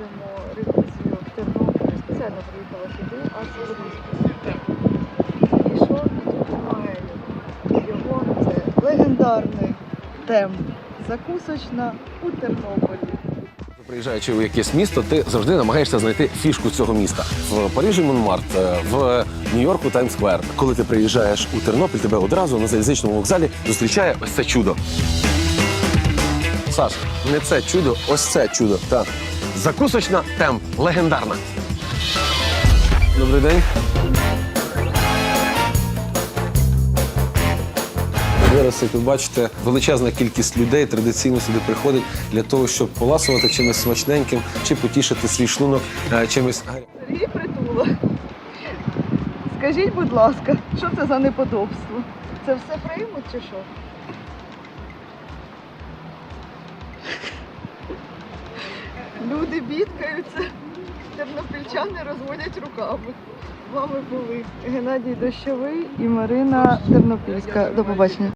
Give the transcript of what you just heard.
проводимо ревізію в Тернополі. Спеціально приїхала сюди, з Луганська. І що тут немає його? Це легендарний темп. Закусочна у Тернополі. Приїжджаючи у якесь місто, ти завжди намагаєшся знайти фішку цього міста. В Парижі Монмарт, е, в Нью-Йорку Таймс-сквер. Коли ти приїжджаєш у Тернопіль, тебе одразу на залізничному вокзалі зустрічає ось це чудо. Саш, не це чудо, ось це чудо. Так. Закусочна темп, легендарна. Добрий день. Зараз, як ви бачите, величезна кількість людей традиційно сюди приходить для того, щоб поласувати чимось смачненьким чи потішити свій шлунок е, чимось. Сергій Притула. Скажіть, будь ласка, що це за неподобство? Це все приймуть чи що? Люди бідкаються, тернопільчани розводять руками. Вами були Геннадій Дощовий і Марина Тернопільська. До побачення.